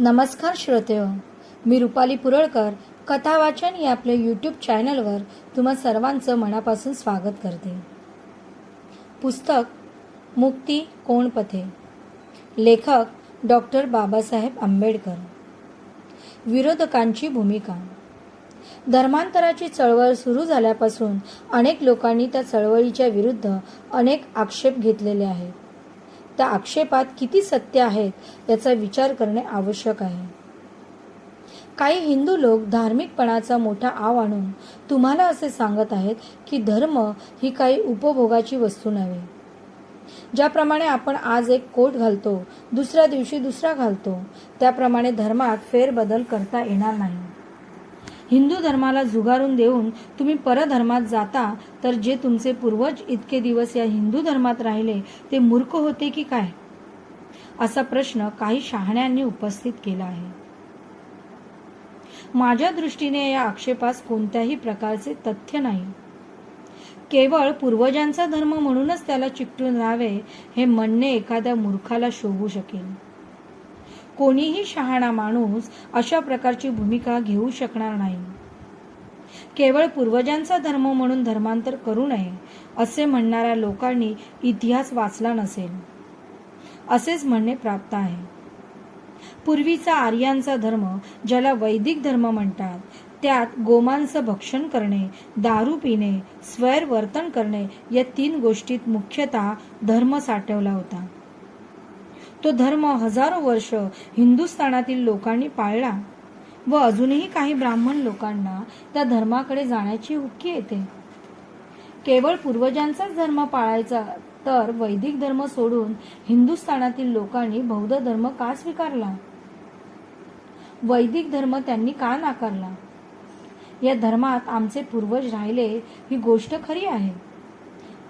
नमस्कार श्रोतेहो मी रुपाली पुरळकर कथावाचन या आपल्या यूट्यूब चॅनलवर तुम्हा सर्वांचं मनापासून स्वागत करते. पुस्तक मुक्ती कोण पथे? लेखक डॉक्टर बाबासाहेब आंबेडकर. विरोधकांची भूमिका. धर्मांतराची चळवळ सुरू झाल्यापासून अनेक लोकांनी त्या चळवळीच्या विरुद्ध अनेक आक्षेप घेतलेले आहेत. त्या आक्षेपात किती सत्य आहेत याचा विचार करणे आवश्यक आहे. काही हिंदू लोक धार्मिकपणाचा मोठा आव आणून तुम्हाला असे सांगत आहेत की धर्म ही काही उपभोगाची वस्तू नव्हे. ज्याप्रमाणे आपण आज एक कोट घालतो दुसऱ्या दिवशी दुसरा घालतो त्याप्रमाणे धर्मात फेरबदल करता येणार नाही. हिंदू धर्माला जुगारून देऊन तुम्ही परधर्मात जाता तर जे तुमचे पूर्वज इतके दिवस या हिंदू धर्मात राहिले ते मूर्ख होते की काय? असा प्रश्न काही शहाण्यांनी उपस्थित केला आहे. माझ्या दृष्टीने या आक्षेपास कोणत्याही प्रकारचे तथ्य नाही. केवळ पूर्वजांचा धर्म म्हणूनच त्याला चिकटून राहावे हे म्हणणे एखाद्या मूर्खाला शोभू शकेल. कोणीही शहाणा माणूस अशा प्रकारची भूमिका घेऊ शकणार नाही. केवळ पूर्वजांचा धर्म म्हणून धर्मांतर करू नये असे म्हणणाऱ्या लोकांनी इतिहास वाचला नसेल. असेच म्हणणे प्राप्त आहे. पूर्वीचा आर्यांचा धर्म ज्याला वैदिक धर्म म्हणतात त्यात गोमांस भक्षण करणे दारू पिणे स्वैर वर्तन करणे या तीन गोष्टीत मुख्यतः धर्म साठवला होता. तो धर्म हजारो वर्ष हिंदुस्थानातील लोकांनी पाळला व अजूनही काही ब्राह्मण लोकांना त्या धर्माकडे जाण्याची हुक्की येते. केवळ पूर्वजांचाच धर्म पाळायचा तर वैदिक धर्म सोडून हिंदुस्थानातील लोकांनी बौद्ध धर्म का स्वीकारला? वैदिक धर्म त्यांनी का नाकारला? या धर्मात आमचे पूर्वज राहिले ही गोष्ट खरी आहे.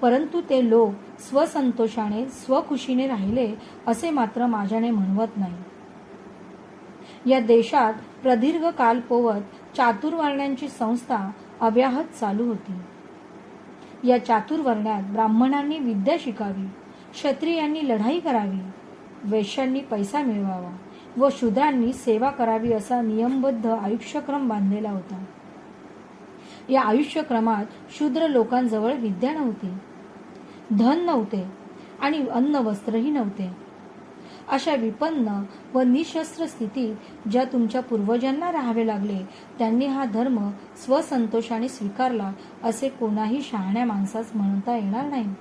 परंतु ते लोक स्वसंतोषाने स्वखुशीने राहिले असे मात्र माझ्याने म्हणवत नाही. या देशात प्रदीर्घ काल पोवत चातुर्वर्ण्यांची संस्था अव्याहत चालू होती. या चातुर्वर्ण्यात ब्राह्मणांनी विद्या शिकावी क्षत्रियांनी लढाई करावी वैश्यांनी पैसा मिळवावा व शूद्रांनी सेवा करावी असा नियमबद्ध आयुष्यक्रम बांधलेला होता. या आयुष्यक्रमात शूद्र लोकांजवळ विद्या नव्हती. धन नव्हते आणि अन्न वस्त्रही नव्हते. अशा विपन्न व निशस्त्र स्थितीत ज्या तुमच्या पूर्वजांना राहावे लागले त्यांनी हा धर्म स्वसंतोषाने स्वीकारला असे कोणाही शहाण्या माणसास म्हणता येणार नाही.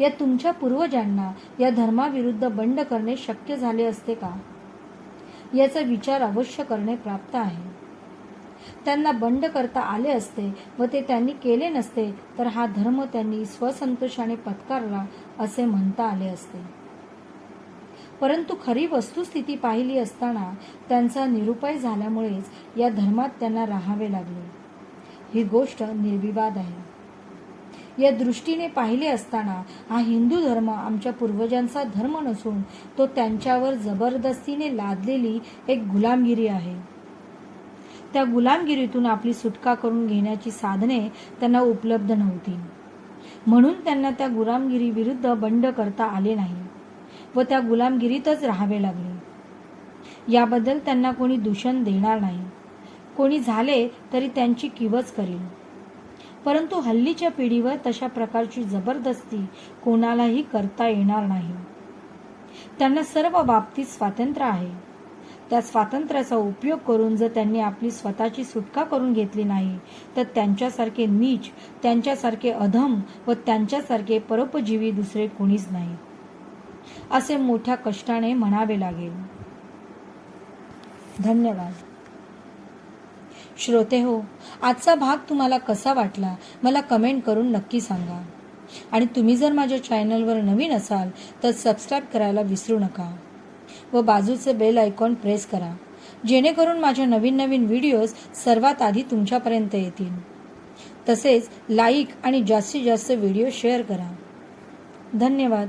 या तुमच्या पूर्वजांना या धर्माविरुद्ध बंड करणे शक्य झाले असते का? याचा विचार अवश्य करणे प्राप्त आहे. त्यांना बंड करता आले असते व ते त्यांनी केले नसते तर हा धर्म त्यांनी स्वसंतोषाने पत्कारला असे म्हणता आले असते. परंतु खरी वस्तुस्थिती पाहिली असताना त्यांचा निरुपाय झाल्यामुळेच या धर्मात त्यांना राहावे लागले. ही गोष्ट निर्विवाद आहे. या दृष्टीने पाहिले असताना हा हिंदू धर्म आमच्या पूर्वजांचा धर्म नसून तो त्यांच्यावर जबरदस्तीने लादलेली एक गुलामगिरी आहे. त्या गुलामगिरीतून आपली सुटका करून घेण्याची साधने त्यांना उपलब्ध नव्हती. म्हणून त्यांना त्या गुलामगिरीविरुद्ध बंड करता आले नाही व त्या गुलामगिरीतच राहावे लागले. याबद्दल त्यांना कोणी दूषण देणार नाही. कोणी झाले तरी त्यांची किवच करील. परंतु हल्लीच्या पिढीवर तशा प्रकारची जबरदस्ती कोणालाही करता येणार नाही. त्यांना सर्व बाबतीत स्वातंत्र्य आहे. त्या स्वातंत्र्याचा उपयोग करून जर त्यांनी आपली स्वतःची सुटका करून घेतली नाही तर त्यांच्यासारखे नीच त्यांच्यासारखे अधम व त्यांच्यासारखे परोपजीवी दुसरे कोणीच नाही. असे मोठ्या कष्टाने म्हणावे लागेल. धन्यवाद. श्रोते हो आजचा भाग तुम्हाला कसा वाटला? मला कमेंट करून नक्की सांगा. आणि तुम्ही जर माझ्या चॅनलवर नवीन असाल तर सबस्क्राईब करायला विसरू नका. व बाजूचे बेल आयकॉन प्रेस करा. जेणेकरून माझ्या नवीन नवीन व्हिडिओज सर्वात आधी तुमच्यापर्यंत येतील. तसेच लाईक आणि जास्तीत जास्त व्हिडिओ शेअर करा. धन्यवाद.